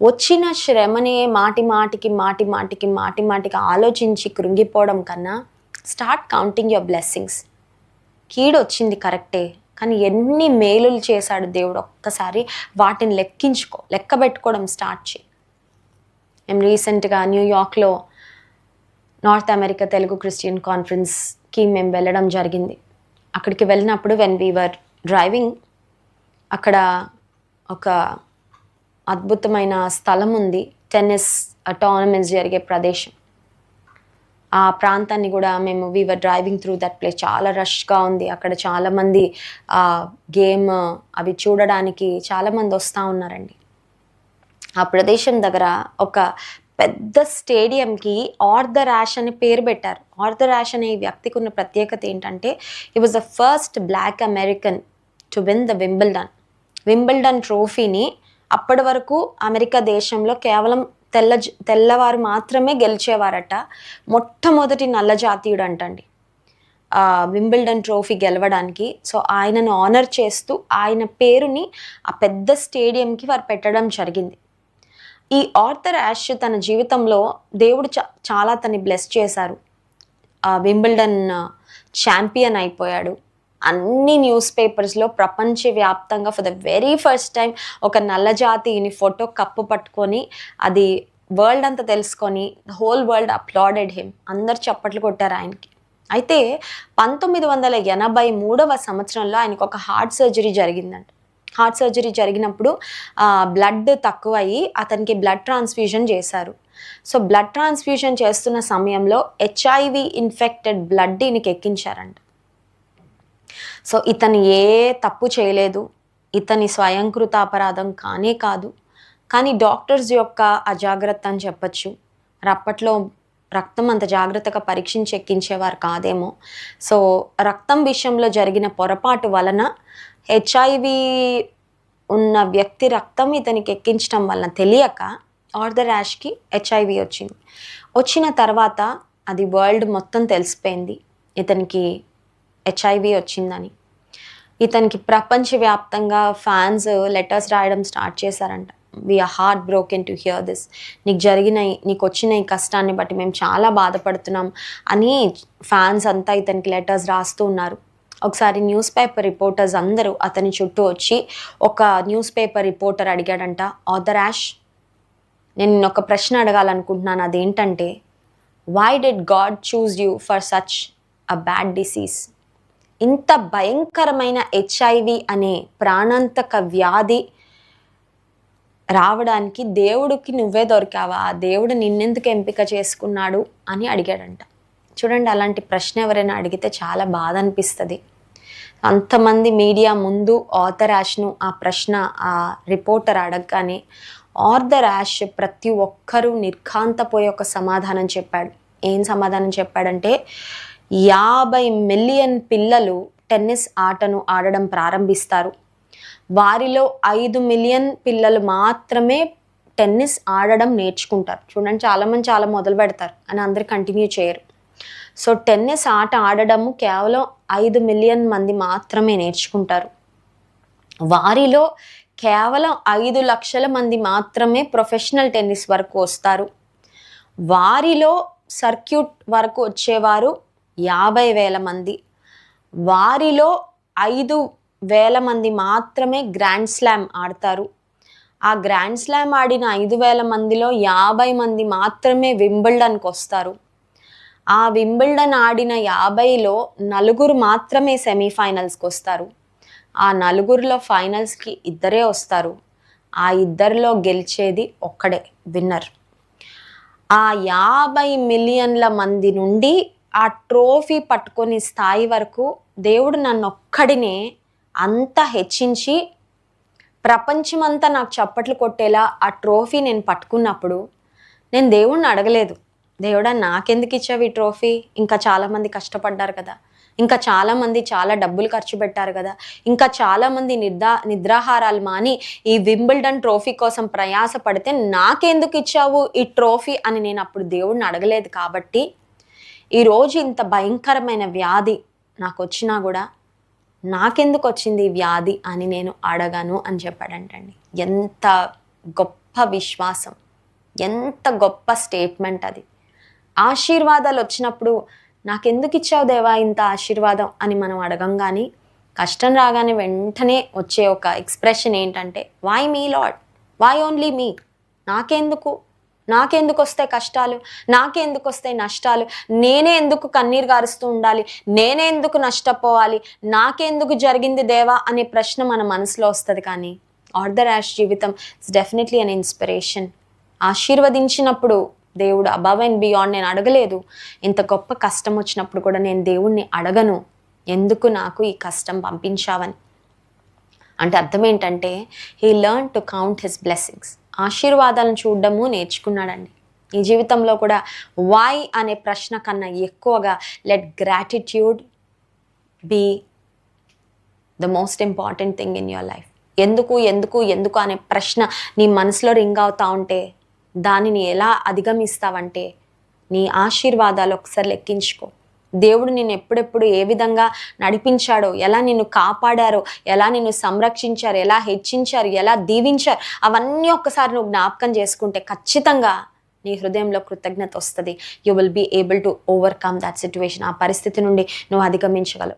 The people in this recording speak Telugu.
వచ్చిన శ్రమని మాటి మాటికి మాటి మాటికి మాటి మాటికి ఆలోచించి కృంగిపోవడం కన్నా స్టార్ట్ కౌంటింగ్ యువర్ బ్లెస్సింగ్స్ కీడు వచ్చింది కరెక్టే కానీ ఎన్ని మేలులు చేశాడు దేవుడు ఒక్కసారి వాటిని లెక్కించుకో లెక్క పెట్టుకోవడం స్టార్ట్ చేయి. మేము రీసెంట్గా న్యూయార్క్లో నార్త్ అమెరికా తెలుగు క్రిస్టియన్ కాన్ఫరెన్స్కి మేము వెళ్ళడం జరిగింది. అక్కడికి వెళ్ళినప్పుడు వెన్ వీవర్ డ్రైవింగ్ అక్కడ ఒక అద్భుతమైన స్థలం ఉంది టెన్నిస్ టోర్నమెంట్స్ జరిగే ప్రదేశం. ఆ ప్రాంతాన్ని కూడా మేము we were driving through that place చాలా రష్గా ఉంది. అక్కడ చాలామంది ఆ గేమ్ అవి చూడడానికి చాలామంది వస్తూ ఉన్నారండి. ఆ ప్రదేశం దగ్గర ఒక పెద్ద స్టేడియంకి ఆర్థర్ ర్యాష్ అని పేరు పెట్టారు. ఆర్థర్ ర్యాష్ అనే వ్యక్తికి ఉన్న ప్రత్యేకత ఏంటంటే ఈ was the first black American to win the Wimbledon Wimbledon ట్రోఫీని అప్పటి వరకు అమెరికా దేశంలో కేవలం తెల్ల జ- తెల్లవారు మాత్రమే గెలిచేవారట. మొట్టమొదటి నల్ల జాతీయుడు అంటండి వింబిల్డన్ ట్రోఫీ గెలవడానికి. సో ఆయనను ఆనర్ చేస్తూ ఆయన పేరుని ఆ పెద్ద స్టేడియంకి వారు పెట్టడం జరిగింది. ఈ ఆర్థర్ యాష్ తన జీవితంలో దేవుడు చా చాలా తన్ని బ్లెస్ చేశారు. వింబిల్డన్ ఛాంపియన్ అయిపోయాడు. అన్ని న్యూస్ పేపర్స్లో ప్రపంచవ్యాప్తంగా for the very first time ఒక నల్లజాతిని ఫోటో కప్పు పట్టుకొని అది వరల్డ్ అంతా తెలుసుకొని హోల్ వరల్డ్ అప్లాడెడ్ హిమ్ అందరు చప్పట్లు కొట్టారు ఆయనకి. అయితే పంతొమ్మిది వందల ఎనభై మూడవ సంవత్సరంలో ఆయనకు ఒక హార్ట్ సర్జరీ జరిగిందంట. హార్ట్ సర్జరీ జరిగినప్పుడు బ్లడ్ తక్కువయ్యి అతనికి బ్లడ్ ట్రాన్స్ఫ్యూజన్ చేశారు. సో బ్లడ్ ట్రాన్స్ఫ్యూజన్ చేస్తున్న సమయంలో హెచ్ఐవి ఇన్ఫెక్టెడ్ బ్లడ్ ఈయనకి ఎక్కించారంట. సో ఇతను ఏ తప్పు చేయలేదు. ఇతని స్వయంకృత అపరాధం కానే కాదు. కానీ డాక్టర్స్ యొక్క అజాగ్రత్త అని చెప్పచ్చు. మరి అప్పట్లో రక్తం అంత జాగ్రత్తగా పరీక్షించి ఎక్కించేవారు కాదేమో. సో రక్తం విషయంలో జరిగిన పొరపాటు వలన హెచ్ఐవి ఉన్న వ్యక్తి రక్తం ఇతనికి ఎక్కించడం వలన తెలియక ఆర్థర్ ర్యాష్కి హెచ్ఐవి వచ్చింది. వచ్చిన తర్వాత అది వరల్డ్ మొత్తం తెలిసిపోయింది. ఇతనికి హెచ్ఐవి వచ్చిందని. ఇతనికి ప్రపంచవ్యాప్తంగా ఫ్యాన్స్ లెటర్స్ రాయడం స్టార్ట్ చేశారంట. We are heart broken to hear this నీకు జరిగిన నీకు వచ్చిన ఈ కష్టాన్ని బట్టి మేము చాలా బాధపడుతున్నాం అని ఫ్యాన్స్ అంతా ఇతనికి లెటర్స్ రాస్తూ ఉన్నారు. ఒకసారి న్యూస్ పేపర్ రిపోర్టర్స్ అందరూ అతని చుట్టూ వచ్చి ఒక న్యూస్ పేపర్ రిపోర్టర్ అడిగాడంట ఆథర్ యాష్ నేను ఒక ప్రశ్న అడగాలనుకుంటున్నాను. అదేంటంటే why did God choose you for such a bad disease ఇంత భయంకరమైన హెచ్ఐవి అనే ప్రాణాంతక వ్యాధి రావడానికి దేవుడికి నువ్వే దొరికావా? ఆ దేవుడు నిన్నెందుకు ఎంపిక చేసుకున్నాడు అని అడిగాడంట. చూడండి అలాంటి ప్రశ్న ఎవరైనా అడిగితే చాలా బాధ అనిపిస్తుంది. అంతమంది మీడియా ముందు ఆథర్ యాష్ను ఆ ప్రశ్న ఆ రిపోర్టర్ అడగగానే ఆర్థర్ యాష్ ప్రతి ఒక్కరూ నిర్ఘాంతపోయే ఒక సమాధానం చెప్పాడు. ఏం సమాధానం చెప్పాడంటే యాభై మిలియన్ పిల్లలు టెన్నిస్ ఆటను ఆడడం ప్రారంభిస్తారు. వారిలో ఐదు మిలియన్ పిల్లలు మాత్రమే టెన్నిస్ ఆడడం నేర్చుకుంటారు. చూడండి చాలామంది చాలా మొదలు పెడతారు అని అందరు కంటిన్యూ చేయరు. సో టెన్నిస్ ఆట ఆడడము కేవలం ఐదు మిలియన్ మంది మాత్రమే నేర్చుకుంటారు. వారిలో కేవలం ఐదు లక్షల మంది మాత్రమే ప్రొఫెషనల్ టెన్నిస్ వరకు వస్తారు. వారిలో సర్క్యూట్ వరకు వచ్చేవారు యాభై వేల మంది. వారిలో ఐదు వేల మంది మాత్రమే గ్రాండ్ స్లామ్ ఆడతారు. ఆ గ్రాండ్ స్లామ్ ఆడిన ఐదు వేల మందిలో యాభై మంది మాత్రమే వింబుల్డన్కి వస్తారు. ఆ వింబుల్డన్ ఆడిన యాభైలో నలుగురు మాత్రమే సెమీఫైనల్స్కి వస్తారు. ఆ నలుగురిలో ఫైనల్స్కి ఇద్దరే వస్తారు. ఆ ఇద్దరిలో గెలిచేది ఒక్కడే విన్నర్. ఆ యాభై మిలియన్ల మంది నుండి ఆ ట్రోఫీ పట్టుకొని స్థాయి వరకు దేవుడు నన్ను ఒక్కడినే అంత హెచ్చించి ప్రపంచమంతా నాకు చప్పట్లు కొట్టేలా ఆ ట్రోఫీ నేను పట్టుకున్నప్పుడు నేను దేవుణ్ణి అడగలేదు. దేవుడా నాకెందుకు ఇచ్చావు ఈ ట్రోఫీ? ఇంకా చాలామంది కష్టపడ్డారు కదా. ఇంకా చాలామంది చాలా డబ్బులు ఖర్చు పెట్టారు కదా. ఇంకా చాలామంది నిద్రా నిద్రాహారాలు మాని ఈ వింబుల్డన్ ట్రోఫీ కోసం ప్రయాస పడితే నాకెందుకు ఇచ్చావు ఈ ట్రోఫీ అని నేను అప్పుడు దేవుడిని అడగలేదు కాబట్టి ఈరోజు ఇంత భయంకరమైన వ్యాధి నాకు వచ్చినా కూడా నాకెందుకు వచ్చింది ఈ వ్యాధి అని నేను అడగను అని చెప్పాడంటండి. ఎంత గొప్ప విశ్వాసం ఎంత గొప్ప స్టేట్మెంట్ అది. ఆశీర్వాదాలు వచ్చినప్పుడు నాకెందుకు ఇచ్చావు దేవా ఇంత ఆశీర్వాదం అని మనం అడగం కానీ కష్టం రాగానే వెంటనే వచ్చే ఒక ఎక్స్ప్రెషన్ ఏంటంటే why me lord why only me నాకెందుకు నాకెందుకు వస్తాయి కష్టాలు? నాకెందుకు వస్తాయి నష్టాలు? నేనే ఎందుకు కన్నీరు గారుస్తూ ఉండాలి? నేనే ఎందుకు నష్టపోవాలి? నాకెందుకు జరిగింది దేవా? అనే ప్రశ్న మన మనసులో వస్తుంది కానీ ఆర్డర్ యాష్ జీవితం ఇట్స్ డెఫినెట్లీ అన్ ఇన్స్పిరేషన్ ఆశీర్వదించినప్పుడు దేవుడు అబవ్ అండ్ బియాండ్ నేను అడగలేదు. ఇంత గొప్ప కష్టం వచ్చినప్పుడు కూడా నేను దేవుణ్ణి అడగను. ఎందుకు నాకు ఈ కష్టం పంపించావని? అంటే అర్థం ఏంటంటే he learn to count his blessings ఆశీర్వాదాలను చూడడము నేర్చుకున్నాడండి. ఈ జీవితంలో కూడా వై అనే ప్రశ్న కన్నా ఎక్కువగా let gratitude be the most important thing in your life ఎందుకు ఎందుకు ఎందుకు అనే ప్రశ్న నీ మనసులో రింగ్ అవుతా ఉంటే దానిని ఎలా అధిగమిస్తావంటే నీ ఆశీర్వాదాలు ఒకసారి లెక్కించుకో. దేవుడు నిన్ను ఎప్పుడెప్పుడు ఏ విధంగా నడిపించాడో ఎలా నిన్ను కాపాడారో ఎలా నిన్ను సంరక్షించారు ఎలా హెచ్చించారు ఎలా దీవించారు అవన్నీ ఒక్కసారి నువ్వు జ్ఞాపకం చేసుకుంటే ఖచ్చితంగా నీ హృదయంలో కృతజ్ఞత వస్తుంది. You will be able to overcome that situation ఆ పరిస్థితి నుండి నువ్వు అధిగమించగలవు.